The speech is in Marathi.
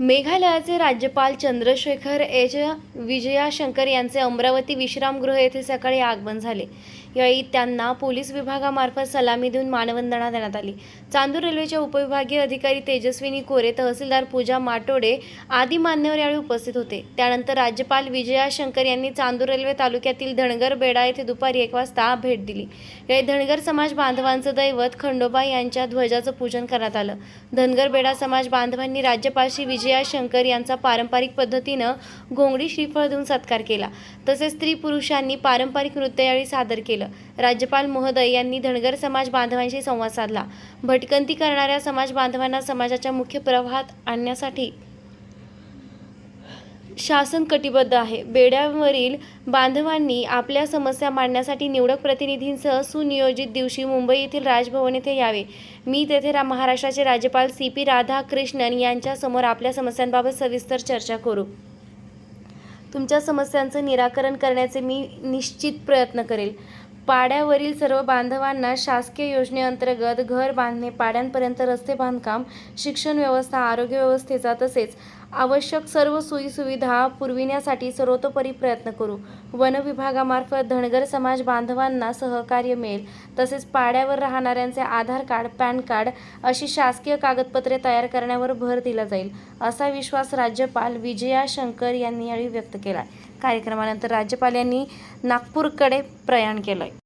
मेघालयाचे राज्यपाल चंद्रशेखर एच विजया शंकर यांचे अमरावती विश्रामगृह येथे सकाळी आगमन झाले. यावेळी त्यांना पोलीस विभागामार्फत सलामी देऊन मानवंदना देण्यात आली. चांदूर रेल्वेच्या उपविभागीय अधिकारी तेजस्विनी कोरे तहसीलदार पूजा माटोडे आदी मान्यवर यावेळी उपस्थित होते. त्यानंतर राज्यपाल विजया शंकर यांनी चांदूर रेल्वे तालुक्यातील धनगर बेडा येथे दुपारी एक वाजता भेट दिली. यावेळी धनगर समाज बांधवांचं दैवत खंडोबा यांच्या ध्वजाचं पूजन करण्यात आलं. धनगर बेडा समाज बांधवांनी राज्यपालशी विजय विजया शंकर यांचा पारंपरिक पद्धतीनं घोंगडी श्रीफळ देऊन सत्कार केला. तसेच स्त्री पुरुषांनी पारंपरिक नृत्य यावेळी सादर केलं. राज्यपाल महोदय यांनी धनगर समाज बांधवांशी संवाद साधला. भटकंती करणाऱ्या समाज बांधवांना समाजाच्या मुख्य प्रवाहात आणण्यासाठी शासन कटिबद्ध आहे. बेड्यावरील बांधवांनी आपल्या समस्या मांडण्यासाठी निवडक प्रतिनिधींसह सुनियोजित दिवशी मुंबई येथील राजभवन येथे यावे. मी तेथे रा महाराष्ट्राचे राज्यपाल सी पी राधाकृष्णन यांच्यासमोर आपल्या समस्यांबाबत सविस्तर चर्चा करू. तुमच्या समस्यांचं निराकरण करण्याचे मी निश्चित प्रयत्न करेल. पाड्यावरील सर्व बांधवांना शासकीय योजनेअंतर्गत घर बांधणे पाड्यांपर्यंत रस्ते बांधकाम शिक्षण व्यवस्था आरोग्य व्यवस्थेचा तसेच आवश्यक सर्व सोयीसुविधा पुरविण्यासाठी सर्वतोपरी प्रयत्न करू. वन विभागामार्फत धनगर समाज बांधवांना सहकार्य मिळेल. तसेच पाड्यावर राहणाऱ्यांचे आधार कार्ड पॅन कार्ड अशी शासकीय कागदपत्रे तयार करण्यावर भर दिला जाईल असा विश्वास राज्यपाल विजया शंकर यांनी यावेळी व्यक्त केला कार्यक्रमानंतर राज्यपाल यांनी नागपूरकडे प्रयाण केलं आहे